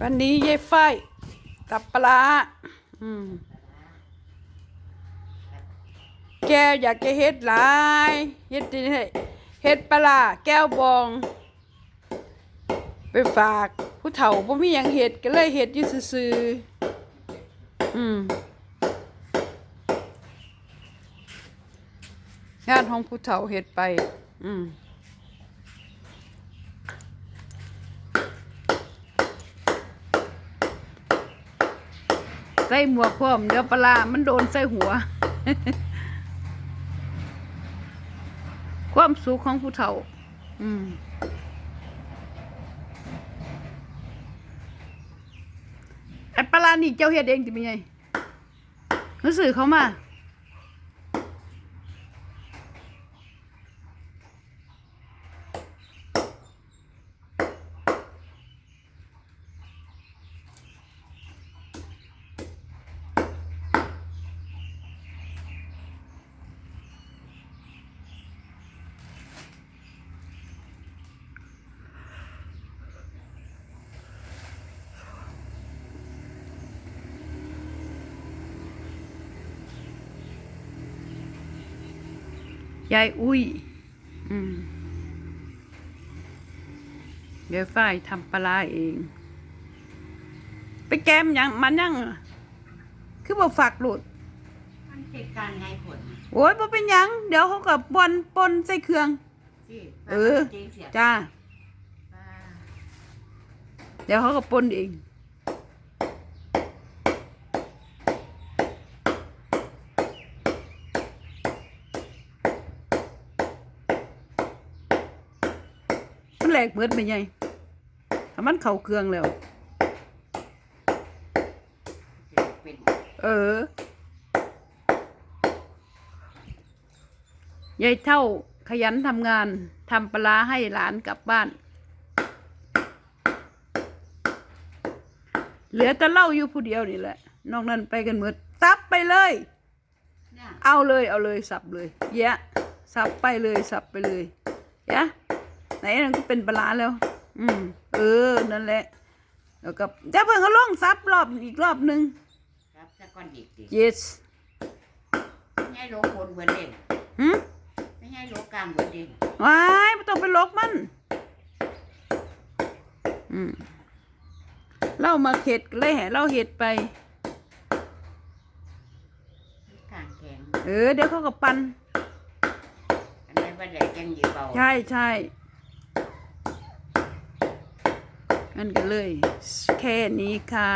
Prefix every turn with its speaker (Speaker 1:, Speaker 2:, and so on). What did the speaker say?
Speaker 1: วันนี้ยายฝ้ายกับปลาอืมแก้วอยากจะเฮ็ดหลายเฮ็ดดิให้เฮ็ดปลาแก้วบอง ไปฝากผู้เฒ่าบ่มีหยังเฮ็ดก็เลยเฮ็ดอยู่ซื่อๆอืมงานของผู้เฒ่าเฮ็ดไป อืม ใส่หมวกพร้อมเดี๋ยวปลามันโดนใส่หัว ความสุขของผู้เฒ่า อืมไอปลานี่เจ้าเฮ็ดเองติเป็นไงรู้สึกเขามา ยายอุ้ย อืมยายฝ้ายทำปลาร้าเอง ไปแกมหยังมันยังอะคือบอกฝากหลุด
Speaker 2: มันเป็นการไงผล
Speaker 1: โอ้ยบ่เป็นหยัง เดี๋ยวเขากับบอนปนใส่เครื่อง
Speaker 2: สิ
Speaker 1: เออ
Speaker 2: จริงเสีย
Speaker 1: จ้า
Speaker 2: ป้า
Speaker 1: เดี๋ยวเขาก็ปนเอง มันแหลกเบิดไปไงถ้ามันเข้าเครื่องแล้ว
Speaker 2: เอ
Speaker 1: อยายเท่าขยันทำงานทำปลาให้หลานกลับบ้าน เหลือแต่เล่าอยู่ผู้เดียวนี่แหละ นอกนั้นไปกันหมดซับไปเลย
Speaker 2: เนี่ย
Speaker 1: เอาเลยเอาเลยสับเลย แยะ สับไปเลยสับไปเลยยะ นนั่นก็เป็นปลาร้าแล้ว อืม เออ นั่นแหละ แล้วก็จะเพิ่งเขาลงซับรอบอีกรอบหนึ่ง
Speaker 2: ครับจะก้อนดิบดิ
Speaker 1: yes
Speaker 2: ไม่ให้โลคนเหมือนเด่น
Speaker 1: หืม
Speaker 2: ไม่ให้โลกลางเหมือนเด่น
Speaker 1: ว้ายไม่ต้องไปลกมัน อืมเล่ามาเข็ดเลยแห่เล่าเห็ดไป
Speaker 2: กลางแข็ง
Speaker 1: เออ เดี๋ยวเขาก็ปัน
Speaker 2: อันนั้นว่าแดดยังอยู่เบา
Speaker 1: ใช่ใช่ นั่นก็เลยแค่นี้ค่ะ